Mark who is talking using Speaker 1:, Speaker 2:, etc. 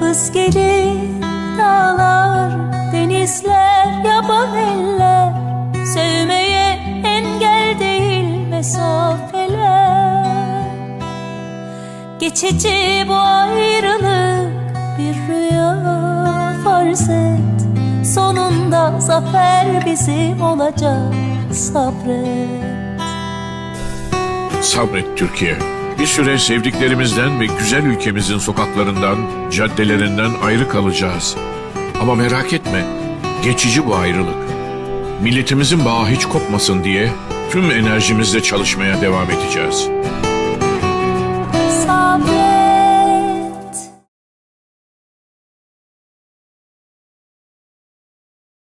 Speaker 1: Kız gelir denizler, yaban eller. Sevmeye engel değil mesafeler. Geçici bu ayrılık bir rüya farz et. Sonunda zafer bizim olacak sabret.
Speaker 2: Sabret Türkiye. Bir süre sevdiklerimizden ve güzel ülkemizin sokaklarından, caddelerinden ayrı kalacağız. Ama merak etme, geçici bu ayrılık. Milletimizin bağı hiç kopmasın diye tüm enerjimizle çalışmaya devam edeceğiz.
Speaker 1: Sabret